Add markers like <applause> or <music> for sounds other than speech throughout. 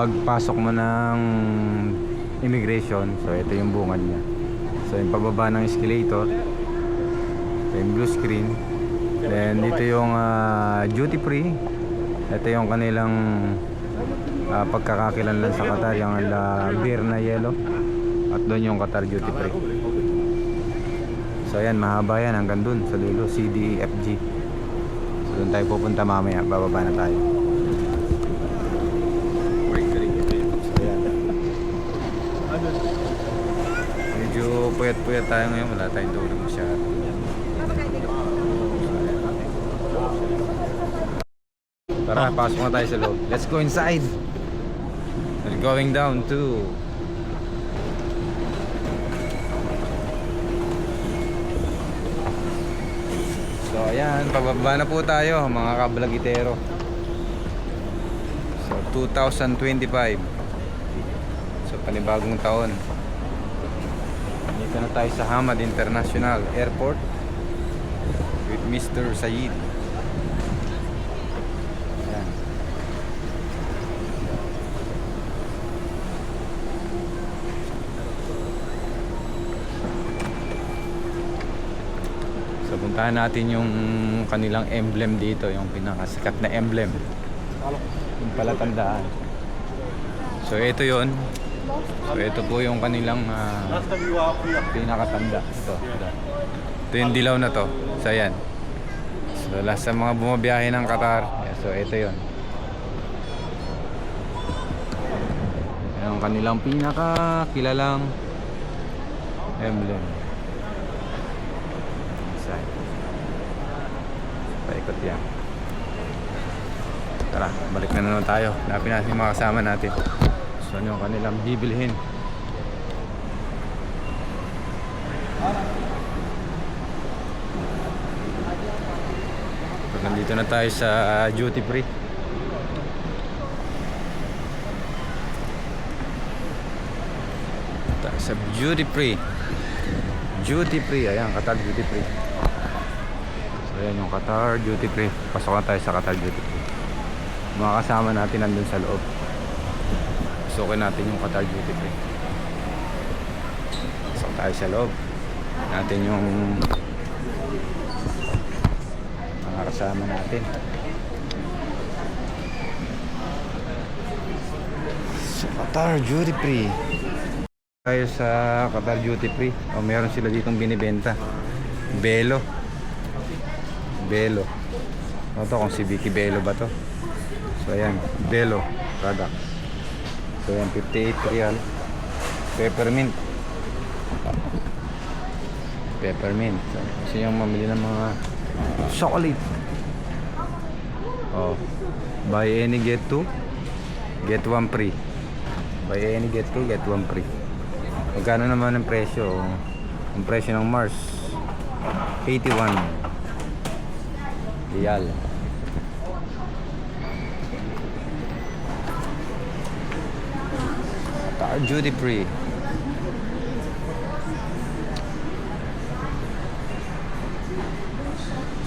pagpasok mo ng immigration. So ito yung bungad niya. So yung pababa ng escalator. Yung blue screen. Then dito yung ah, duty free. Ito yung kanilang ah, pagkakakilanlan sa Qatar yung la beer na yellow. At doon yung Qatar duty free. So ayan, mahaba yan hanggang dun sa dulo, C, D, E, F, G. So doon tayo pupunta mamaya, bababa na tayo. So ayan. Medyo puyat-puyat tayo ngayon, wala tayong tulog masyado. Tara, pasok na tayo sa loob. Let's go inside. We're going down to So ayan, pababa na po tayo mga kablagitero. So 2025. So panibagong taon. Dito na tayo sa Hamad International Airport with Mr. Sayid. Ayan. Puntahan natin yung kanilang emblem dito, yung pinakasikat na emblem. Yung palatandaan. So ito yon. So ito po yung kanilang uh, pinakatanda. Ito. Ito yung dilaw na to. So ayan. So last sa mga bumabiyahe ng Qatar. So ito yon. Ayan ang kanilang pinakakilalang emblem. Inside. Paikot yan. Tara, balik na naman tayo. Lapin natin yung mga kasama natin. So ano kanilang bibilhin. So, nandito na tayo sa ah, duty free. Ta- Sa duty free. Duty free. Ayan, Qatar duty free. So, ayan yung Qatar duty free. Pasok na tayo sa Qatar duty free. Mga kasama natin nandun sa loob. Pasukin natin yung Qatar duty free. Pasok tayo sa loob. Natin yung mga kasama natin. Sa Qatar Duty Free. Tayo sa Qatar Duty Free. O meron sila ditong binibenta. Belo. Belo. Ano to kung si Vicky Belo ba to? So ayan, Belo product. So ayan, 58 real. Peppermint. Peppermint. So, gusto mamili ng mga chocolate. Oh. Buy any get two, get one free. Buy any get two, get one free. Magkano naman ang presyo? Ang presyo ng Mars 81 Real. Duty free.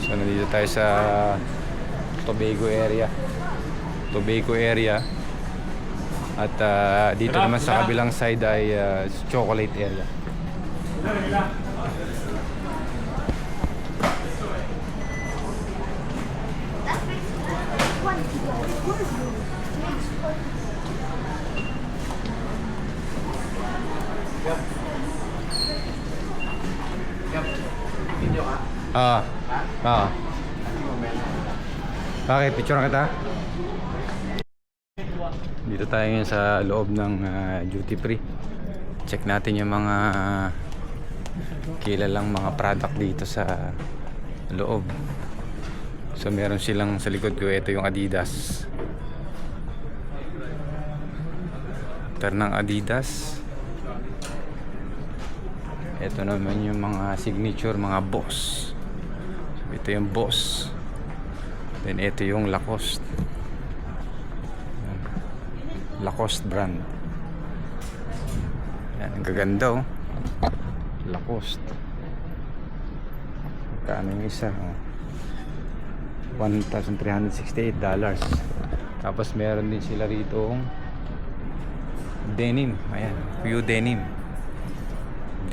So nandito tayo sa Tobago area. Tobago area. At ah, dito naman sa kabilang side ay ah, chocolate area. Ah. Ah. Bakit? Picture na kita? Dito tayo ngayon sa loob ng ah, duty free. Check natin yung mga kilalang mga product dito sa loob. So meron silang sa likod ko ito yung Adidas. Ter ng Adidas. Ito naman yung mga signature, mga boss. Ito yung boss. Then ito yung Lacoste. Lacoste brand. Yan, ang gaganda oh. Lacoste. Magkano yung isa? Oh. $1,368 dollars. Tapos meron din sila rito denim. Ayan, Pew Denim.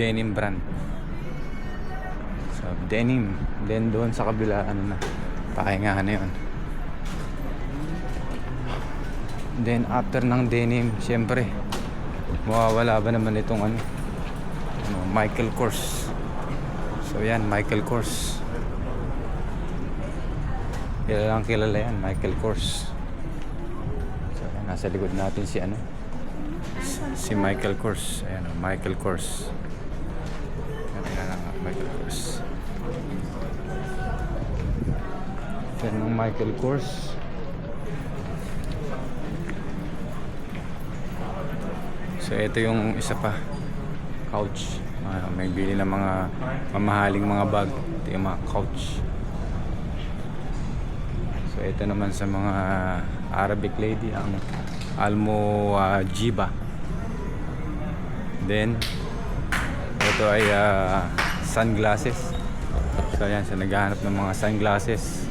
Denim brand. So, denim. Then doon sa kabila, ano na, pakingahan na yun. Then after ng denim, syempre, mawawala ba naman itong ano, ano Michael Kors. So yan, Michael Kors. Kilalang kilala yan, Michael Kors. So yan, nasa likod natin si ano, si Michael Kors. Ayan, oh, Michael Kors. Michael Kors. Yan ang Michael Kors. So ito yung isa pa couch. Ah, may bili ng mga mamahaling mga bag. Ito yung mga couch. So ito naman sa mga Arabic lady ang Almo ah, Jiba. Then ito ay ah, sunglasses. So ayan, sa naghahanap ng mga sunglasses.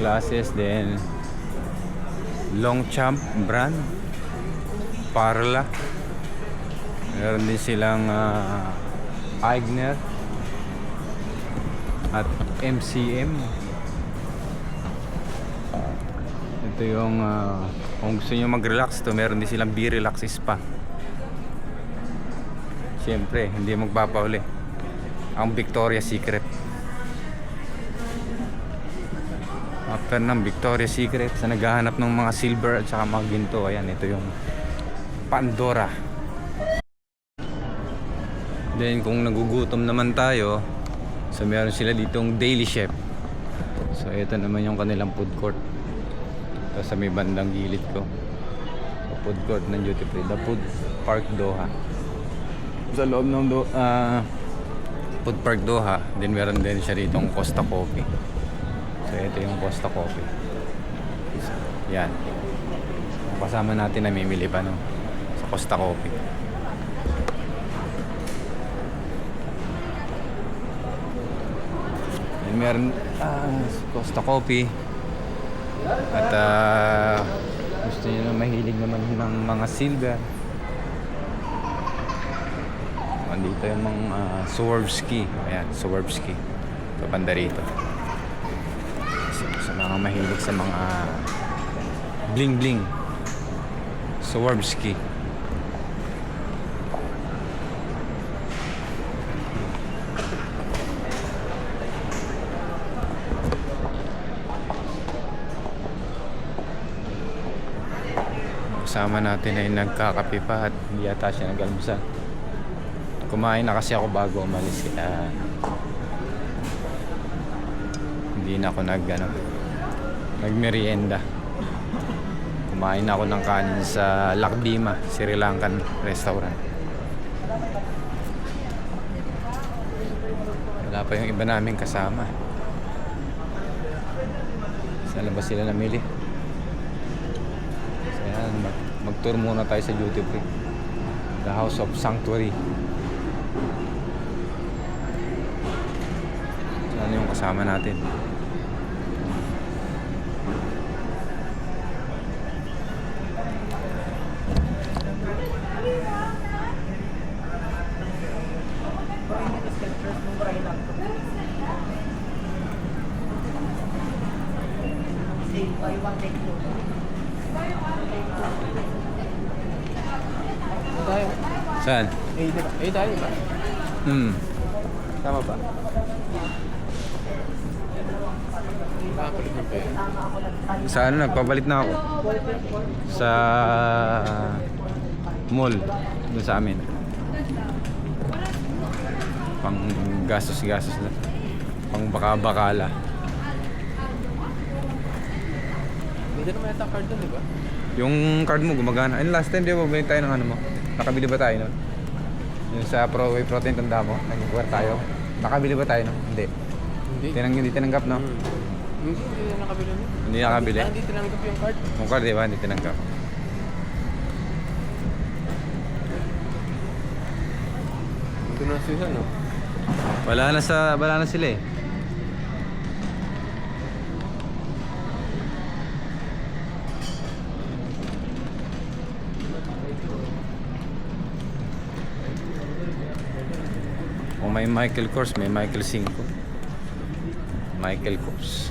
Glasses then Longchamp brand. Parla. Meron din silang uh, Aigner at MCM ito yung ah, kung gusto nyo mag-relax to meron din silang B-Relax Spa Siyempre, hindi magpapauli ang Victoria's Secret After ng Victoria's Secret sa naghahanap ng mga silver at saka mga ginto, ayan, ito yung Pandora. Then kung nagugutom naman tayo, so meron sila ditong Daily Chef. So ito naman yung kanilang food court. Ito sa may bandang gilid ko. Food court ng duty free. The Food Park Doha. Sa loob ng do, ah, Food Park Doha, then meron din siya ditong Costa Coffee. So ito yung Costa Coffee. Yan. Kasama natin namimili pa no sa Costa Coffee. Then meron ah, Costa Coffee. At ah, gusto niyo na mahilig naman ng mga silver. Nandito yung mga uh, Swarovski. Ayan, Swarovski. Ito banda rito sa, sa mga mahilig sa mga bling bling Swarovski kasama natin ay nagkakape pa at hindi yata siya nag-almusal kumain na kasi ako bago umalis kaya hindi na ako nag ano, nagmerienda. Kumain ako ng kanin sa Lakbima Sri Lankan restaurant. Wala pa yung iba namin kasama. Sa labas sila namili? So mag, mag tour muna tayo sa duty free. The house of sanctuary ano yung kasama natin saan? Eh? Eh, tayo ba? hmm Tama ba? Sa ano, nagpapalit na ako. Sa mall. Doon sa amin. Pang gastos-gastos na. Pang baka-bakala. Hindi naman yata card doon, di ba? Yung card mo gumagana. Ay, last time di ba bumili tayo ng ano mo? Nakabili ba tayo nun? Yung sa Pro Whey Protein, tanda mo? Nag-work tayo. Nakabili ba tayo nun? Hindi. Hindi. Tinang, hindi tinanggap, no? Hmm. Hmm? Hindi na nakabili niya. Hindi nakabili? Hindi tinanggap yung card. Yung card, di ba? Hindi tinanggap. Ito na sila, no? Wala na sa... Wala na sila eh. Kung may Michael Kors, may Michael Cinco. Michael Kors.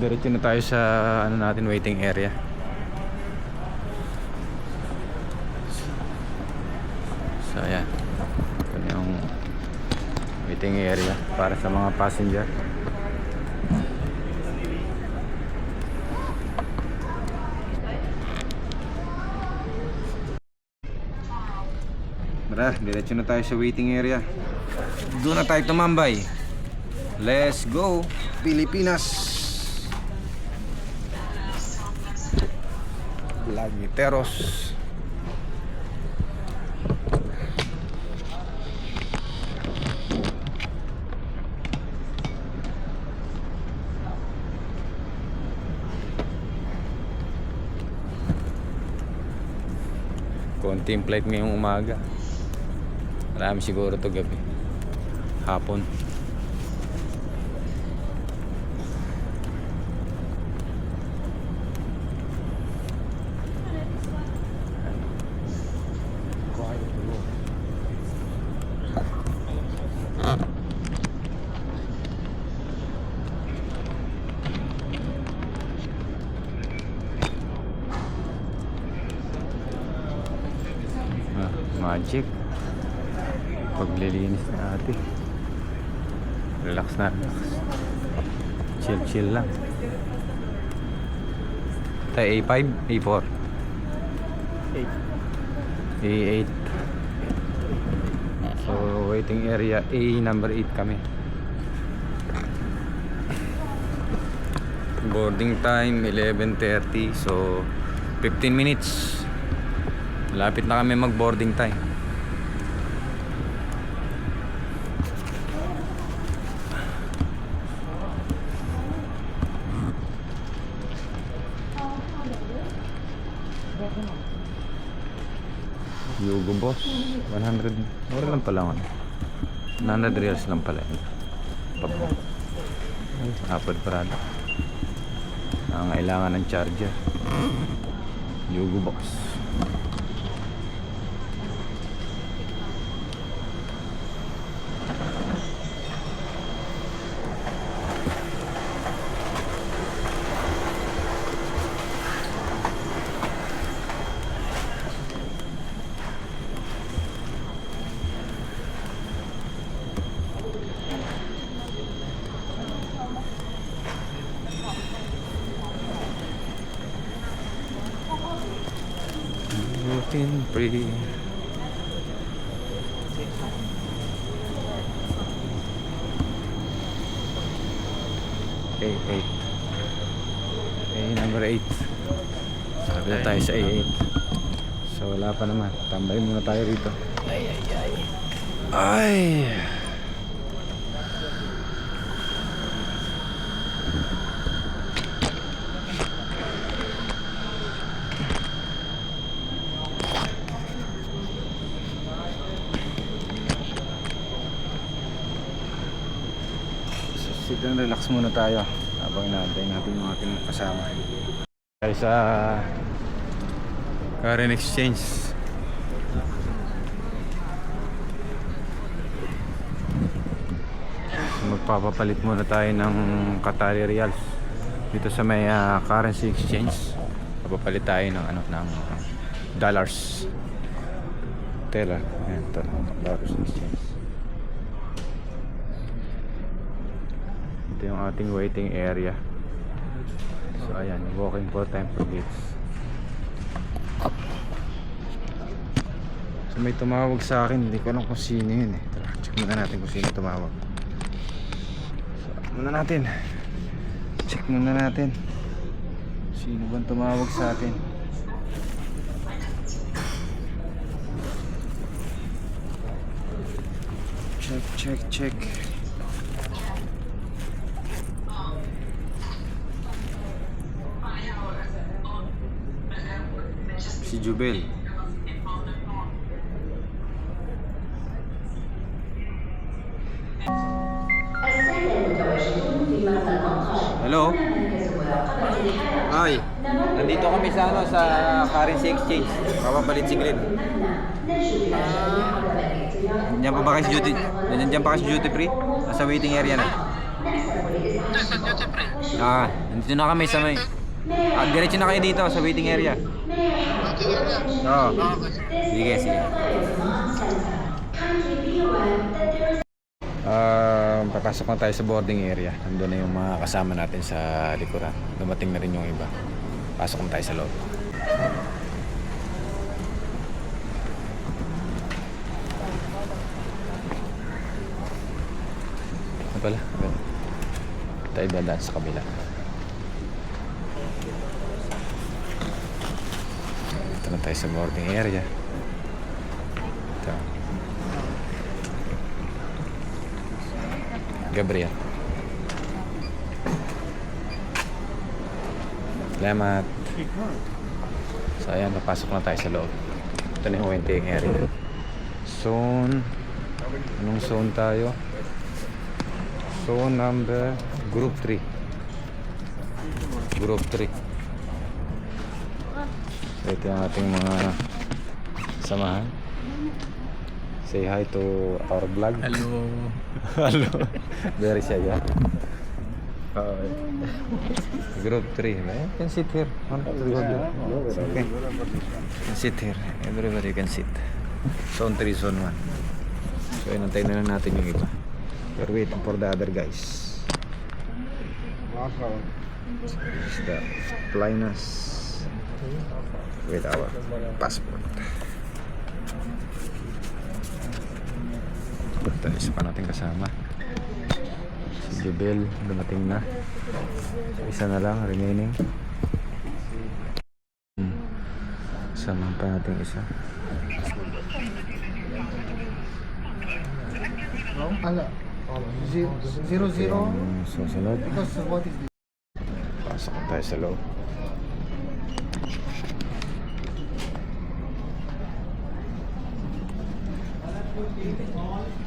Diretso na tayo sa ano natin waiting area. So ayan. Ito yung waiting area para sa mga passenger. Tara, diretso na tayo sa waiting area. Doon na tayo tumambay. Let's go, Pilipinas! Lagiteros. Konting flight ngayong umaga. Marami siguro to gabi. Hapon. Ah, magic. Paglilinis na ate. Relax na relax. Chill chill lang. Tayo A5, A4, 8. A8. So waiting area A number 8 kami. Boarding time 11:30 so 15 minutes. Lapit na kami mag boarding time. Yugo boss 100 Mura lang pala ano 100 reals lang pala yun. Papa Apple Ang kailangan ng charger. Yugo box Gluten free A8 A number 8 Sabi na tayo sa A8 So wala pa naman. Tambay muna tayo rito. Ay ay ay. Ay So, sit and relax muna tayo habang inaantay natin yung ating kasama. Tayo sa current exchange. Magpapapalit muna tayo ng Qatari Reals dito sa may ah, currency exchange. Papapalit tayo ng ano ng dollars. Teller. Ayan, dollars exchange. Ito yung ating waiting area. So ayan, walking for temple gates. So may tumawag sa akin, hindi ko alam kung sino yun eh. Tara, check muna natin kung sino tumawag. So, muna natin. Check muna natin. Sino bang tumawag sa atin? Check, check, check. Jubel. Hello? Hi. Nandito kami sa ano sa currency exchange. Papapalit si Glenn. Nandiyan pa ba kayo sa duty? Nandiyan pa kayo sa duty free? Nasa waiting area na. Ah, nandito na kami sa may... Ah, diretso na kayo dito sa waiting area. Oo. Sige, sige. Ah, papasok na tayo sa boarding area. Nandun na yung mga kasama natin sa likuran. Dumating na rin yung iba. Pasok na tayo sa loob. Ano pala? Tayo dadaan sa kabila. Ito na tayo sa boarding area. Ito. Gabriel. Salamat. So ayan, napasok na tayo sa loob. Ito na yung waiting area. Zone. Anong zone tayo? Zone number group 3. Group 3. Ito yung ating mga samahan. Say hi to our vlog. Hello. <laughs> Hello. Very shy, yeah? Group 3. You can sit here. You. Okay. You can sit here. Everybody can sit. Zone 3, zone 1. So, inantay na lang natin yung iba. We're waiting for the other guys. This is the flying us with our passport. Ito isa pa natin kasama. Si Jubel, dumating na. Isa na lang, remaining. Hmm. Samahan pa natin isa. Ala, zero, zero, susunod. Because what is this? Pasok tayo sa loob. Ayan,